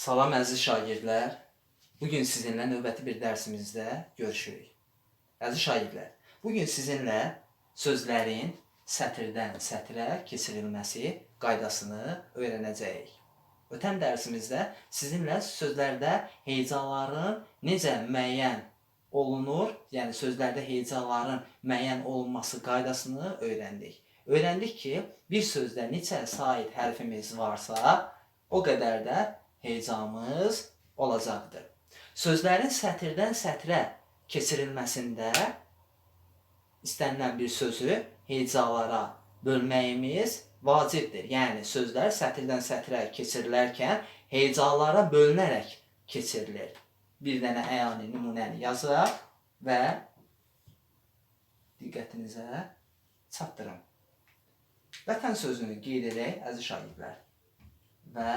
Salam əziz şagirdlər. Bugün sizinlə növbəti bir dərsimizdə görüşürük. Əziz şagirdlər, bugün sizinlə sözlərin sətirdən sətrə keçirilməsi qaydasını öyrənəcəyik. Ötən dərsimizdə sizinlə sözlərdə hecaların necə müəyyən olunur, yəni sözlərdə hecaların müəyyən olunması qaydasını öyrəndik. Öyrəndik ki, bir sözdə neçə sait hərfimiz varsa, o qədər də hecamız olacaqdır. Sözlərin sətirdən sətrə keçirilməsində istənilən bir sözü hecalara bölməyimiz vacibdir. Yəni sözlər sətirdən sətrə keçirilərkən hecalara bölünərək keçirilir. Bir dənə əyani nümunəni yazaq və diqqətinizə çatdırım. Vətən sözünü qeyd edək əziz şagirdlər. Və.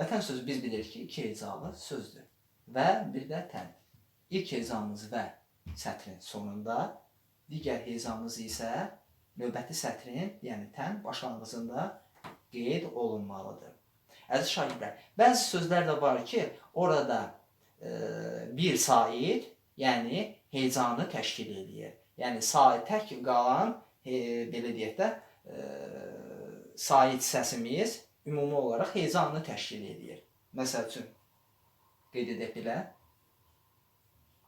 Vətən sözü biz bilirik ki, iki hecalı sözdür. Və bir də tən. İlk hecamız və sətrin sonunda, digər hecamız isə növbəti sətrin, yəni tən başlanğıcında qeyd olunmalıdır. Əziz şagirdlər, bəzi sözlər də var ki, orada e, bir sait, yəni hecanı təşkil edir. Yəni sait tək qalan e, belə deyək də e, sait səsimiz ümumi olaraq hecanı təşkil edir. Məsəl üçün qeyd edək belə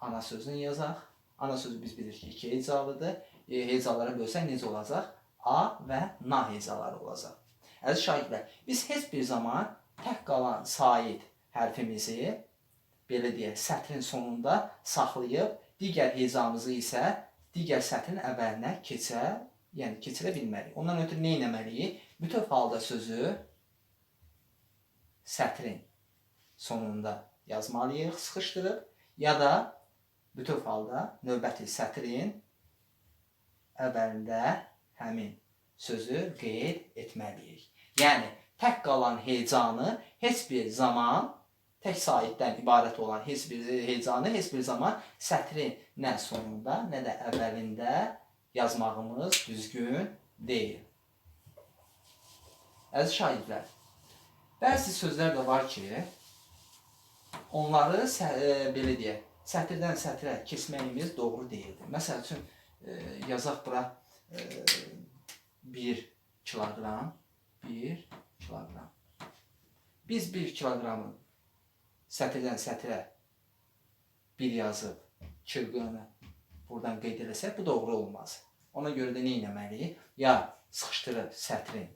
ana sözünü yazaq. Ana sözü biz bilirik ki, iki hecalıdır. E, hecalara bölsək necə olacaq? A və na hecaları olacaq. Əziz şagirdlər, biz heç bir zaman tək qalan sait hərfimizi belə deyək, sətrin sonunda saxlayıb digər hecamızı isə digər sətrin əvvəlinə keçə, yəni keçirə bilmərik. Ondan ötürü nə etməliyik? Bütöv halda sözü sətrin sonunda yazmalıyıq, sıxışdırıb ya da bütöv halda növbəti sətrin əvvəlində həmin sözü qeyd etməliyik. Yəni tək qalan hecanı heç bir zaman tək saitdən ibarət olan heç bir hecanı heç bir zaman sətrin nə sonunda, nə də əvvəlində yazmağımız düzgün deyil. Əziz şagirdlər, bəzi sözlər də var ki, onları e, belə deyək, sətirdən sətrə keçməyimiz doğru deyildir. Məsəl üçün e, yazaq bura e, 1 kiloqram, 1 kiloqram. Biz 1 kiloqramı sətirdən sətrə bir yazıb çılgını buradan qeyd eləsək bu doğru olmaz. Ona görə də nə etməliyik? Ya sıxışdırıb sətrin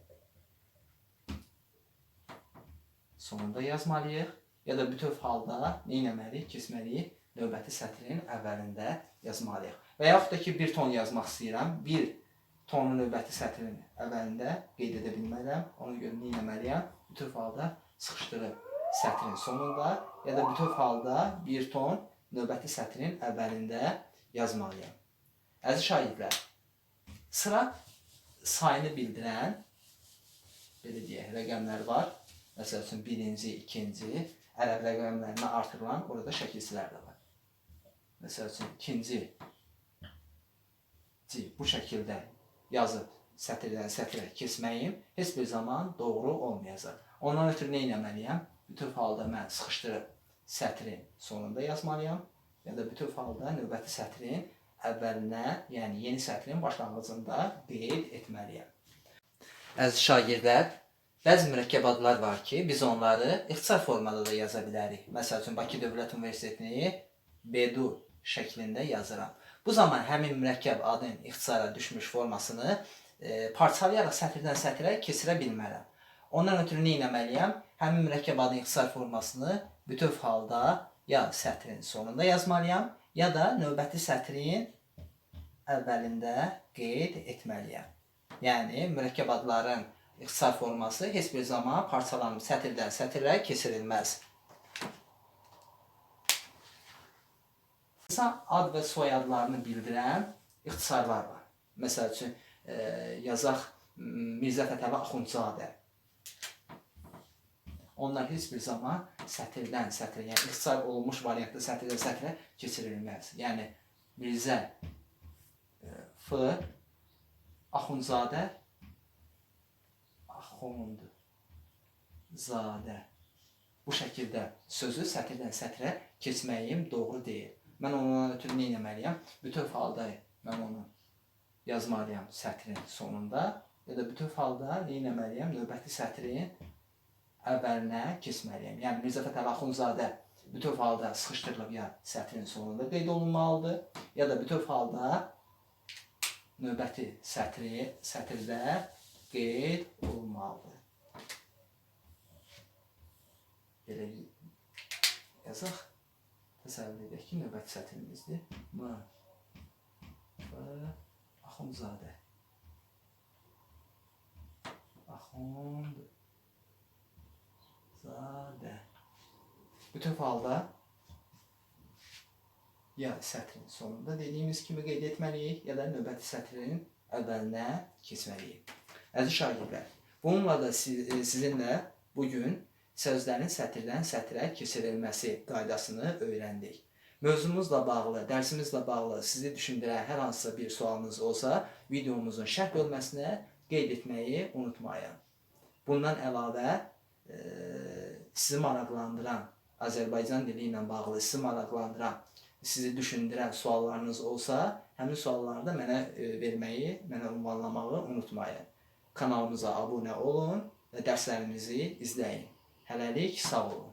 sonunda yazmalıyıq ya da bütöv halda nə etməliyik? Keçməliyik növbəti sətrin əvvəlində yazmalıyıq. Və yaxud da ki, bir ton yazmaq istəyirəm. Bir tonu növbəti sətrin əvvəlində qeyd edə bilmərəm. Ona görə nə etməliyəm? Bütöv halda sıxışdırıb sətrin sonunda ya da bütöv halda bir ton növbəti sətrin əvvəlində yazmalıyam. Əziz şagirdlər, sıra sayını bildirən belə deyək, rəqəmlər var. Məsəl üçün birinci, ikinci, ərəb rəqəmlərinə artırılan orada şəkilçilər də var. Məsəl üçün ikinci ci bu şəkildə yazıb sətirdən sətrə keçməyim heç bir zaman doğru olmayacaq. Ondan ötürü nə etməliyəm? Bütöv halda mən sıxışdırıb sətrin sonunda yazmalıyam ya da bütöv halda növbəti sətrin əvvəlinə, yəni yeni sətrin başlanğıcında qeyd etməliyəm. Əziz şagirdlər, bəzi mürəkkəb adlar var ki, biz onları ixtisar formada da yaza bilərik. Məsəl üçün Bakı Dövlət Universitetini BEDU şəklində yazıram. Bu zaman həmin mürəkkəb adın ixtisara düşmüş formasını e, parçalayaraq sətirdən sətrə keçirə bilmərəm. Ondan ötürü nə etməliyəm? Həmin mürəkkəb adın ixtisar formasını bütöv halda ya sətrin sonunda yazmalıyam, ya da növbəti sətrin əvvəlində qeyd etməliyəm. Yəni mürəkkəb adların ixtisar forması heç bir zaman parçalanıb sətirdən sətirə keçirilməz. İnsan ad və soyadlarını bildirən ixtisarlar var. Məsəl üçün e, yazaq Mirzə Fətəli Axundzadə. Onlar heç bir zaman sətirdən sətrə, yəni ixtisar olunmuş variantda sətirdən sətrə keçirilməz. Yəni Mirzə e, F Axundzadə Axund Zadə. Bu şəkildə sözü sətirdən sətrə keçməyim doğru deyil. Mən ondan ötürü nə etməliyəm? Bütöv halda mən onu yazmalıyam sətrin sonunda ya da bütöv halda nə etməliyəm? Növbəti sətrin əvvəlinə keçməliyəm. Yəni Mirzə Fətəli Axundzadə bütöv halda sıxışdırılıb ya sətrin sonunda qeyd olunmalıdır ya da bütöv halda növbəti sətri sətirdə qeyd olunmalıdır. Belə yazaq. Təsəvvür edək ki, növbəti sətrimizdir. M F Axundzadə. Axundzadə. Bütöv halda ya sətrin sonunda dediyimiz kimi qeyd etməliyik, ya da növbəti sətrin əvvəlinə keçməliyik. Əziz şagirdlər, bununla da siz, e, sizinlə bu gün sözlərin sətirdən sətrə keçirilməsi qaydasını öyrəndik. Mövzumuzla bağlı, dərsimizlə bağlı sizi düşündürən hər hansısa bir sualınız olsa, videomuzun şərh bölməsinə qeyd etməyi unutmayın. Bundan əlavə e, sizi maraqlandıran, Azərbaycan dili ilə bağlı sizi maraqlandıran, sizi düşündürən suallarınız olsa, həmin sualları da mənə e, verməyi, mənə ünvanlamağı unutmayın. Kanalımıza abunə olun və dərslərimizi izləyin. Hələlik sağ olun.